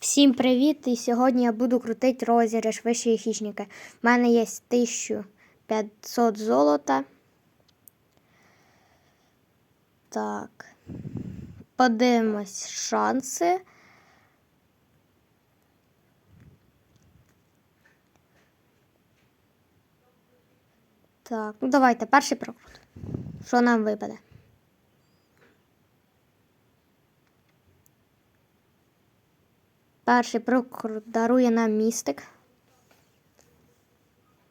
Всім привіт! І сьогодні я буду крутити розіграш вищої хищника. У мене є 1500 золота. Так. Подивимось шанси. Так, ну давайте перший прокрут. Що нам випаде? Перший прокрут дарує нам містик.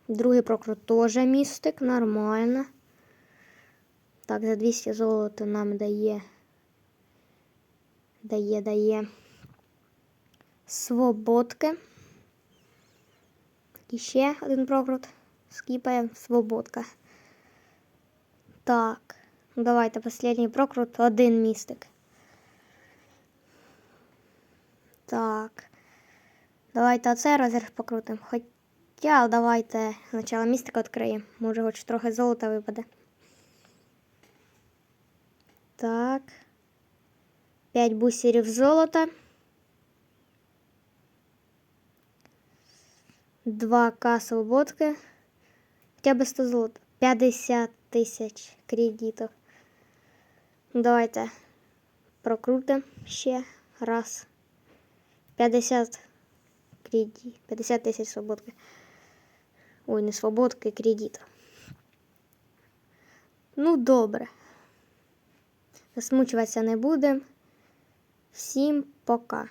Другий прокрут теж містик, нормально. Так, за 200 золота нам дає. Дає, дає. Свободки. І ще один прокрут. Скіпаємо свободка. Так, давайте останній прокрут, один містик. Так. Давайте оцей розрив покрутимо. Хоча давайте спочатку містика відкриємо. Може хоч трохи золота випаде. Так. 5 бусерів золота. 2К свободки. Хоча б 100 золота. 50 тисяч кредитів. Давайте прокрутимо ще раз. 50 кредит. 50 тисяч свободки. Ой, не свободки, кредит. Ну, добре. Засмучуватися не будемо. Всім пока.